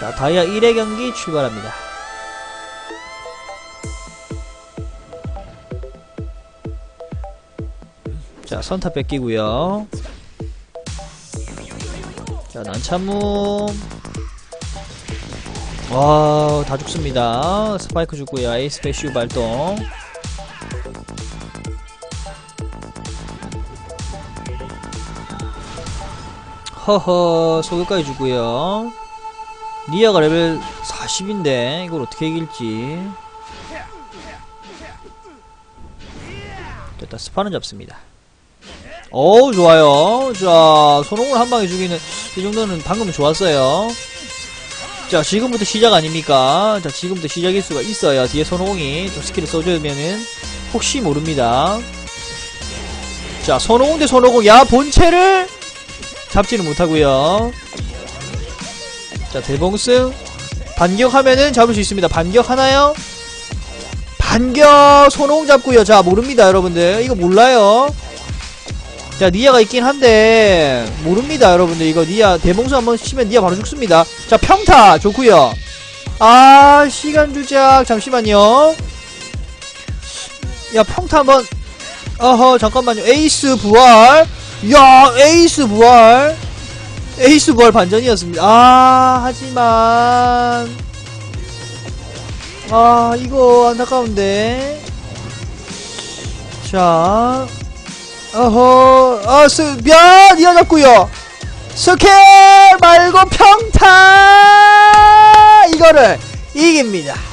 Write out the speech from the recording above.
자, 다이아 1회 경기 출발합니다. 자, 선타 뺏기고요. 자, 난참무. 와, 다 죽습니다. 스파이크 죽고요. 에이스 패시브 발동. 허허, 소교까지 주고요. 니아가 레벨 40인데 이걸 어떻게 이길지. 됐다, 스파는 잡습니다. 어우, 좋아요. 자, 손흥을 한 방에 죽이는 이 정도는 방금 좋았어요. 자, 지금부터 시작 아닙니까? 자, 지금부터 시작일 수가 있어요. 뒤에 손오공이 좀 스킬을 써주면은 혹시 모릅니다. 자, 손오공 대 손오공. 야, 본체를 잡지는 못하고요. 자, 대봉승 반격하면은 잡을 수 있습니다. 반격하나요? 반격 손오공 잡고요. 자, 모릅니다, 여러분들. 이거 몰라요. 자, 니아가 있긴 한데 모릅니다, 여러분들. 이거 니아 대봉수 한번 치면 니아 바로 죽습니다. 자, 평타 좋고요. 아, 시간 주작 잠시만요. 야, 평타 한번 어허, 잠깐만요. 에이스 부활. 야, 에이스 부활. 에이스 부활 반전이었습니다. 아, 하지만 아, 이거 안타까운데. 자, 어허, 아, 스, 면, 이어졌고요 스킬 말고 평타! 이거를 이깁니다.